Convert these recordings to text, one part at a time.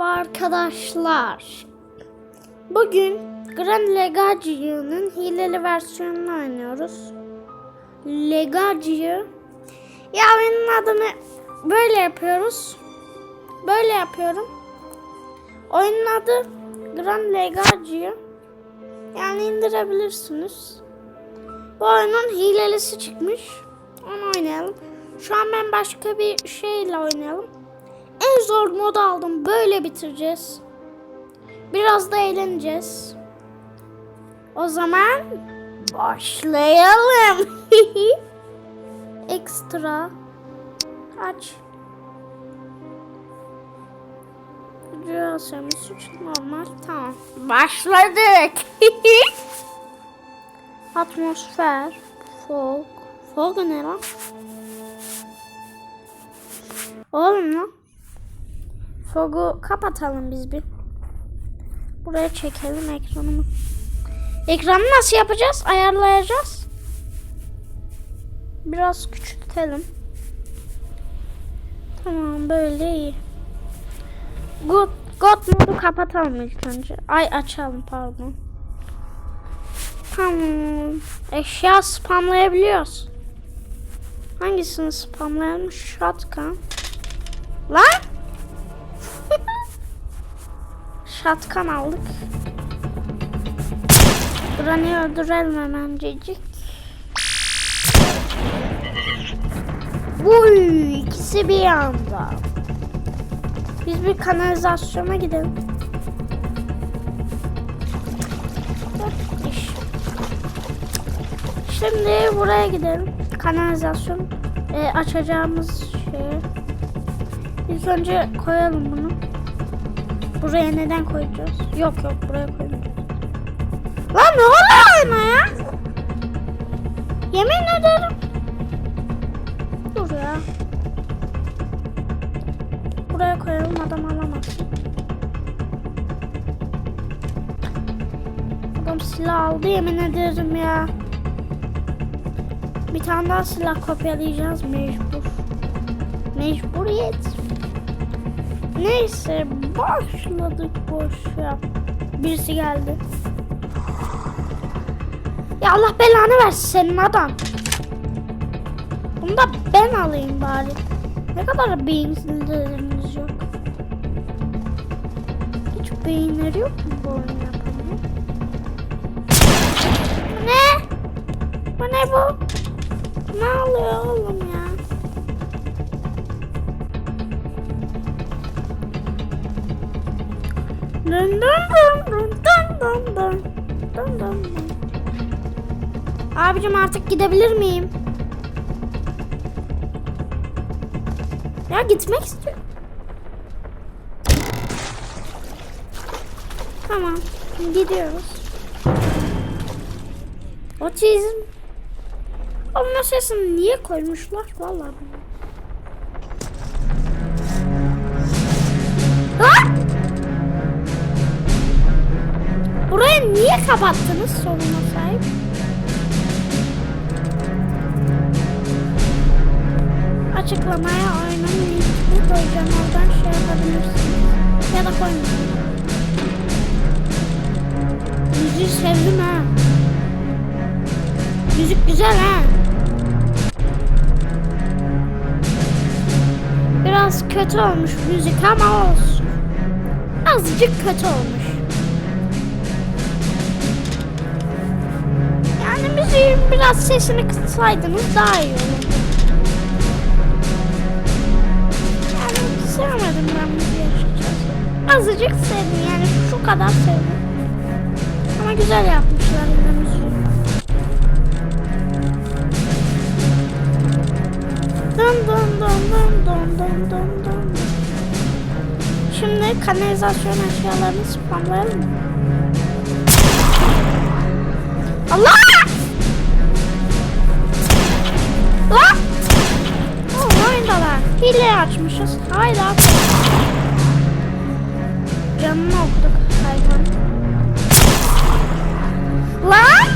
Arkadaşlar, bugün Grand Legacy'nin hileli versiyonunu oynuyoruz. Legacy. Ya oyunun adını böyle yapıyoruz. Böyle yapıyorum. Oyunun adı Grand Legacy. Yani indirebilirsiniz. Bu oyunun hilelisi çıkmış. Onu oynayalım. Şu an ben başka bir şeyle oynayalım. En zor modu aldım. Böyle bitireceğiz. Biraz da eğleneceğiz. O zaman başlayalım. Ekstra. Aç. Cihazımız suç normal. Tamam. Başladık. Atmosfer. Fog. Fog ne lan? Oğlum lan. Fog'u kapatalım biz bir. Buraya çekelim ekranımı. Ekranı nasıl yapacağız? Ayarlayacağız. Biraz küçültelim. Tamam böyle iyi. God, God modu kapatalım ilk önce. Ay açalım pardon. Tamam. Eşya spamlayabiliyoruz. Hangisini spamlayalım? Shotgun. Lan! Şatkan aldık. Granny öldürelim hemencecik. Uy, ikisi bir anda. Biz bir kanalizasyona gidelim. Şimdi buraya gidelim. Kanalizasyon e, açacağımız şey. İlk önce koyalım bunu. Buraya neden koyacağız? Yok yok buraya koymayacağız. Lan ne oluyor oyuna ya? Yemin ederim. Dur ya. Buraya koyalım adam alamazsın. Adam silah aldı yemin ederim ya. Bir tane daha silah kopyalayacağız mecbur. Mecburiyet. Neyse başladık boş yap. Birisi geldi. Ya Allah belanı versin senin adam. Bunu da ben alayım bari. Ne kadar beyinsizlerimiz yok. Hiç beyinleri yok mu bu oyun? Bu Ne? Bu ne bu? Ne oluyor oğlum ya? Dın. Abicim artık gidebilir miyim? Ya gitmek istiyorum. Tamam. Gidiyoruz. Otizm. Onun sesini niye koymuşlar? Vallahi bilmiyorum. Niye kapattınız soruna sahip? Açıklamaya oyunun linkini koyacağım. Oradan şey yapabilirsiniz. Ya da koymayın. Müziği sevdim ha. Müzik güzel ha. Biraz kötü olmuş müzik ama olsun. Azıcık kötü olmuş. Biraz sesini kıssaydınız daha iyi olurdu. Yani sevmedim ben müziği açıkçası. Azıcık sevdim yani şu kadar sevdim. Ama güzel yapmışlar yine müziği. Dın dın dın dın dın dın dın dın. Şimdi kanalizasyon eşyalarını spamlayalım mı? Allah! Hile açmışız. Hayda. Canını okuduk hayvan. Lan!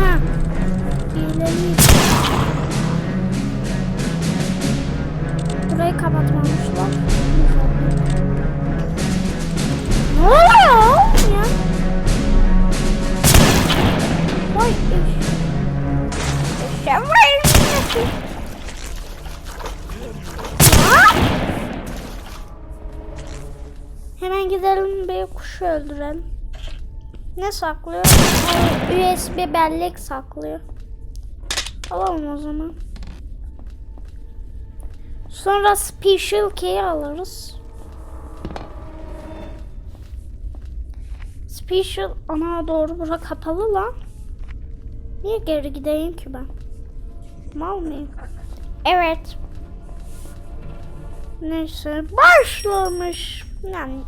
Ha. Hileliyiz. Burayı kapatmamız yapmışlar. Ne oluyor ya? Vay iş. Sen Hemen gidelim bir kuşu öldürelim. Ne saklıyor? USB bellek saklıyor. Alalım o zaman. Sonra special key alırız. Special ana doğru bura kapalı lan. Niye geri gideyim ki ben? Mal mıyım? Evet. Neyse başlamış. Yani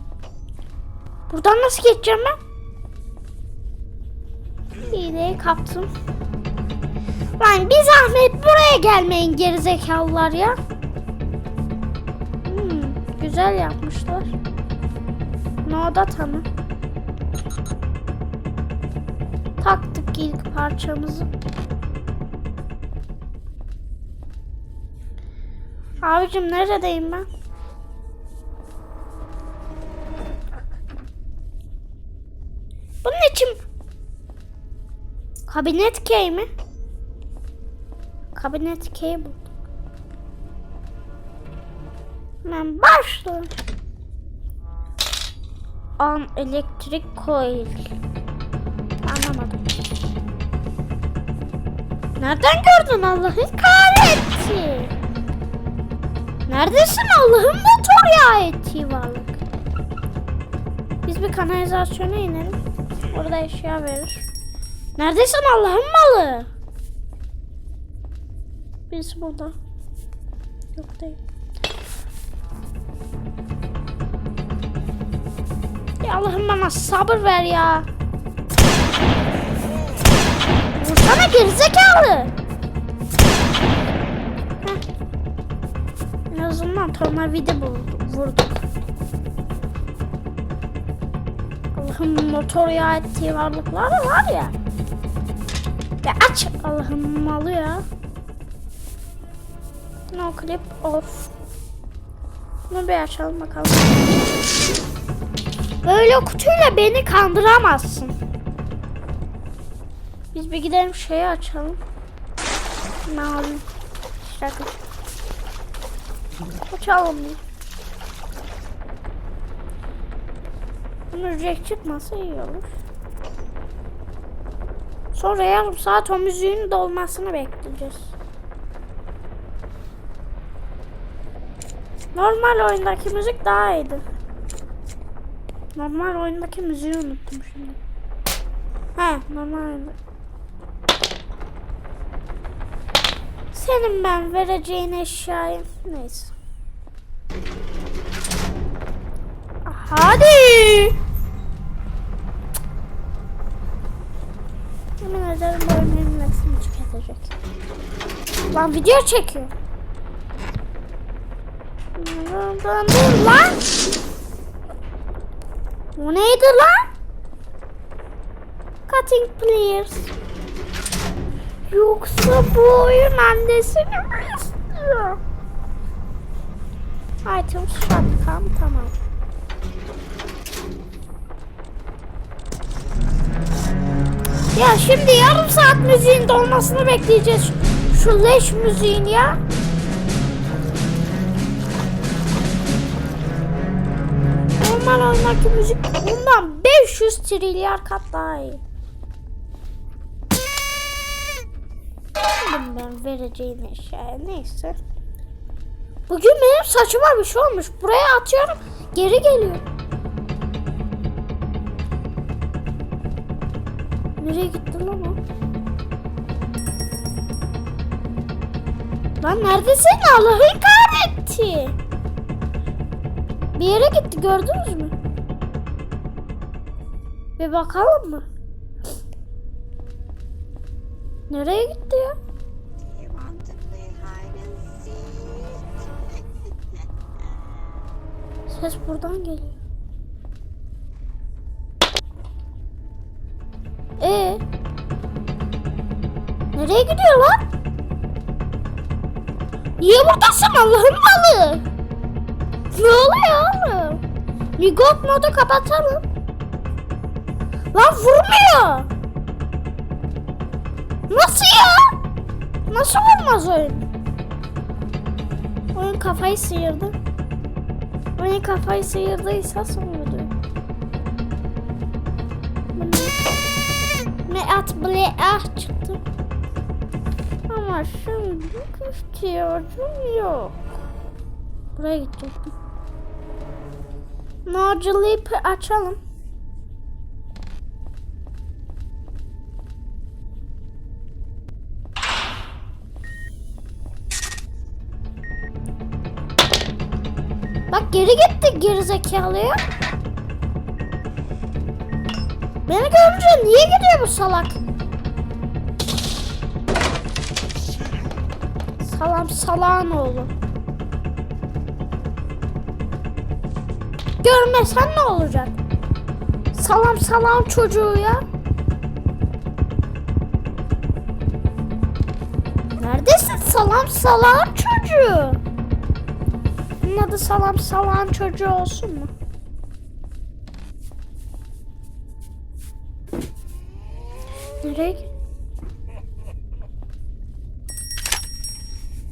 buradan nasıl geçeceğim ben? İğneyi kaptım. Lan bir zahmet buraya gelmeyin gerizekalılar ya. Hmm, güzel yapmışlar. No data mı? Taktık ilk parçamızı. Abicim neredeyim ben? Bunun için kabinet key mi? Kabinet key buldum. Hemen başlıyorum. An elektrik coil. Anlamadım. Nereden gördün Allah'ın kahretsi? Neredesin Allah'ın motor ya eti varlık. Biz bir kanalizasyona inelim. Orada eşya verir. Neredesin Allah'ın malı? Birisi burada. Yok değil. Ya Allah'ım bana sabır ver ya. Vursana gerizekalı. En azından tornavida vurduk. Allah'ım motor yağı ettiği varlıklar var ya. Ya aç Allah'ım malı ya. No clip off. Bunu bir açalım bakalım. Böyle kutuyla beni kandıramazsın. Biz bir gidelim şeyi açalım. Mavi. Şaka. Açalım bir. Bunun ücret çıkmasa iyi olur. Sonra yarım saat o müziğin dolmasını bekleyeceğiz. Normal oyundaki müzik daha iyiydi. Normal oyundaki müziği unuttum şimdi. He, normal oyunda. Senin ben vereceğin eşyayı neyse. Hadi. Yemin ederim bu oyunun hepsini tüketecek. Lan video çekiyor. Lan lan. Neydi lan? Cutting players. Yoksa bu oyun annesini mi istiyor? Item shotgun tamam. Ya şimdi yarım saat müziğin dolmasını bekleyeceğiz. Şu leş müziğin ya. Normal oyundaki müzik bundan 500 trilyar kat daha iyi. Bildim ben vereceğim eşyaya neyse. Bugün benim saçıma bir şey olmuş. Buraya atıyorum geri geliyor. Nereye gitti lan o? Lan neredesin Allah'ın kahretti. Bir yere gitti gördünüz mü? Bir bakalım mı? Nereye gitti ya? Ses buradan geliyor. Niye buradasın Allah'ın malı? Ne oluyor oğlum? Migot modu kapatalım. Lan vurmuyor. Nasıl ya? Nasıl vurmaz oyun? Oyun kafayı sıyırdı. Oyun kafayı sıyırdıysa sonuydu. Ne at bile ah çıktı. Ama şimdi ihtiyacım yok. Buraya gidecektim. Nodulip'i açalım. Bak geri gitti geri zekalıya. Beni görünce niye gidiyor bu salak? Salam salağın oğlu. Görmesen ne olacak? Salam salam çocuğu ya. Neredesin salam salam çocuğu? Bunun adı salam salam çocuğu olsun mu? Nereye? git-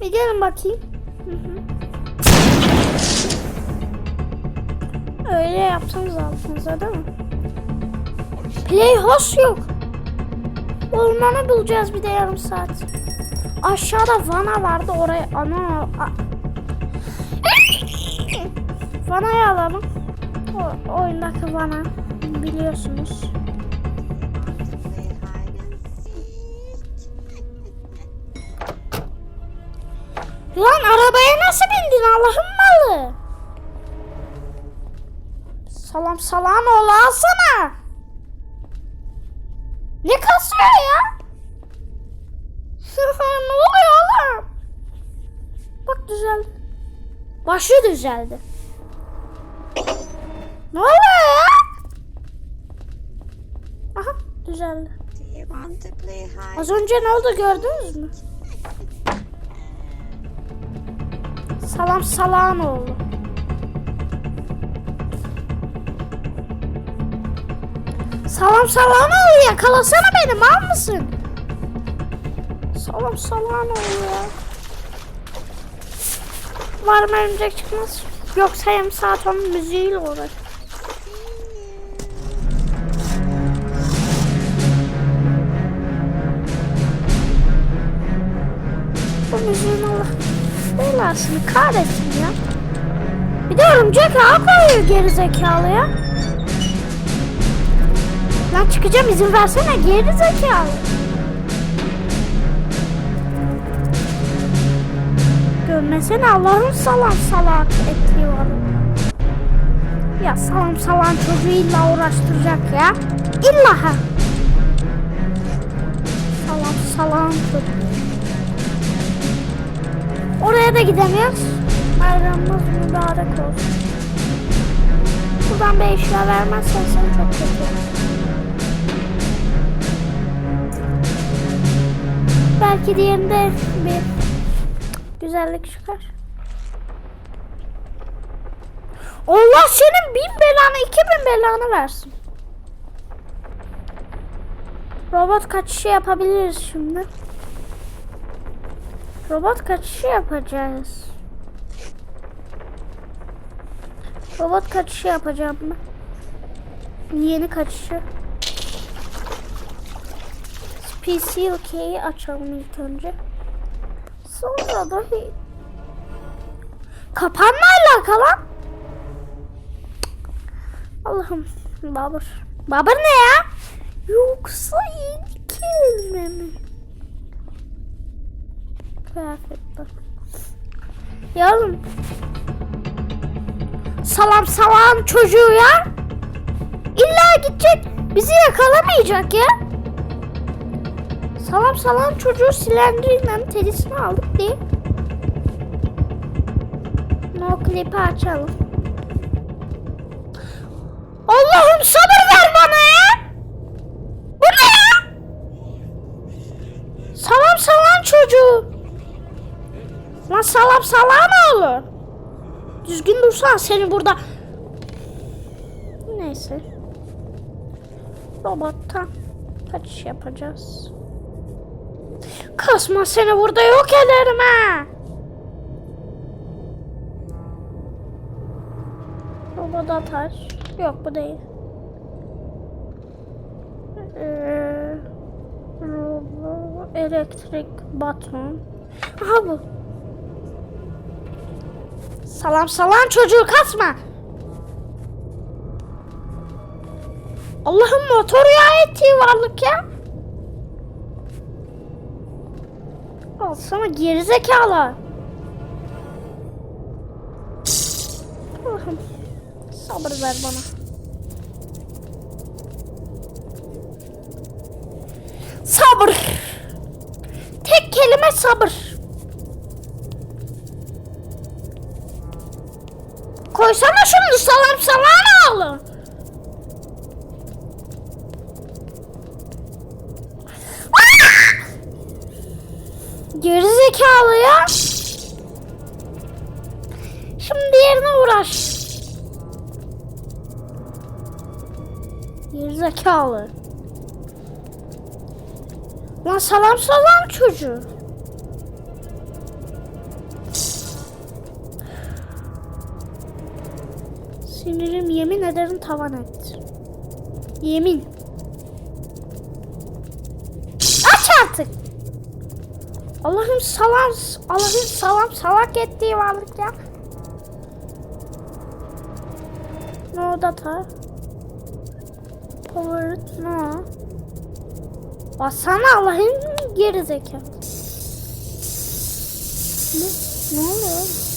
Bir gelin bakayım. Öyle yapsanız altınıza değil mi? Playhouse yok. Ormanı bulacağız bir de yarım saat. Aşağıda vana vardı oraya ana a- Vanayı alalım. O, oyundaki vana biliyorsunuz. Arabaya nasıl bindin Allah'ın malı? Salam salam oğlu alsana. Ne kasıyor ya? ne oluyor oğlum? Bak düzeldi. Başı düzeldi. Ne oluyor ya? Aha düzeldi. Az önce ne oldu gördünüz mü? Salam salam oldu. Salam salam oldu yakalasana beni mal mısın? Salam salam oldu ya. Var mı örümcek çıkmaz? Yoksa yarım saat onun müziğiyle uğraş. Belasını kahretsin ya. Bir de örümcek ağ koyuyor geri zekalı ya. Lan çıkacağım izin versene geri zekalı. Görmesene Allah'ın salam salak ettiği var. Ya salam salam çocuğu illa uğraştıracak ya. İlla ha. Salam salam çocuğu. Da gidemiyoruz. Bayramımız mübarek olsun. Buradan bir eşya vermezsen seni çok kötü. Belki diğerinde bir güzellik çıkar. Allah senin bin belanı iki bin belanı versin. Robot kaçışı yapabiliriz şimdi. Robot kaçışı yapacağız. Robot kaçışı yapacağım ben. Yeni kaçışı. Special Key'i açalım ilk önce. Sonra da hi- Kapanma alakalı. Allah'ım Babur. Babur ne ya? Yoksa yeni kelime mi? Kıyafetler. Yavrum. Salam salam çocuğu ya. İlla gidecek. Bizi yakalamayacak ya. Salam salam çocuğu silendiriyle terisini aldık diye. No klipi açalım. Allah'ım sabır ver bana ya. Bu ne ya? Salam salam çocuğu. Lan salam salam ne olur? Düzgün dursan seni burada. Neyse. Robottan kaçış yapacağız. Kasma seni burada yok ederim ha. Robot atar. Yok bu değil. Ee, robo- elektrik baton. Aha bu. Salam salam çocuğu kasma. Allah'ım motor ya ettiği varlık ya. Al sana gerizekalı. Allah'ım sabır ver bana. Sabır. Tek kelime sabır. Koysana şunu salam salam oğlum. Gerizekalı ya. Şimdi diğerine uğraş. Gerizekalı. Lan salam salam çocuğu. Yemin ederim tavan etti. Yemin. Aç artık. Allah'ım salam, Allah'ım salam salak ettiği varlık ya. No data. Power no. Bassana Allah'ın geri zekalı. Ne? Ne oluyor?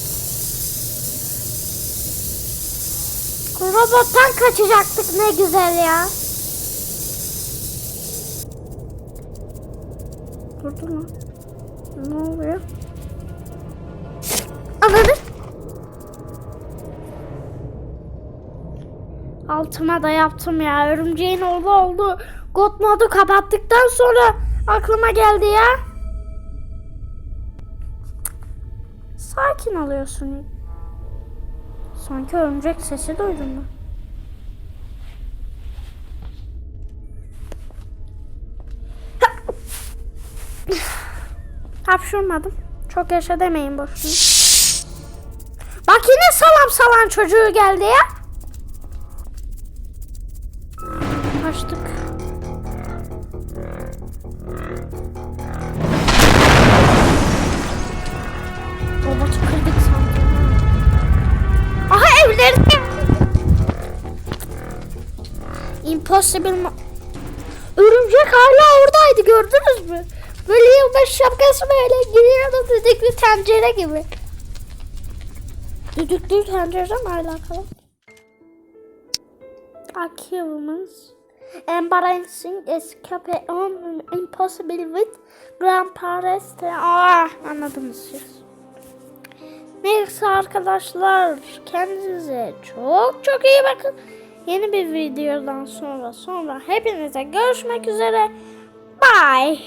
Robottan kaçacaktık ne güzel ya. Durdu mu? Ne oluyor? Ananı. Altıma da yaptım ya. Örümceğin oğlu oldu. God modu kapattıktan sonra aklıma geldi ya. Sakin oluyorsun. Sanki örümcek sesi duydum ben. Hapşurmadım. Çok yaşa demeyin boşuna. Bak yine salam salam çocuğu geldi ya. Impossible ma- Örümcek hala oradaydı gördünüz mü? Böyle yılbaşı şapkası böyle giriyordu düdüklü tencere gibi. Düdüklü tencere mi alakalı? Achievements. Embarrassing escape on impossible with grandparents. Ah anladınız siz. Neyse arkadaşlar kendinize çok çok iyi bakın. Yeni bir videodan sonra sonra hepinize görüşmek üzere. Bye.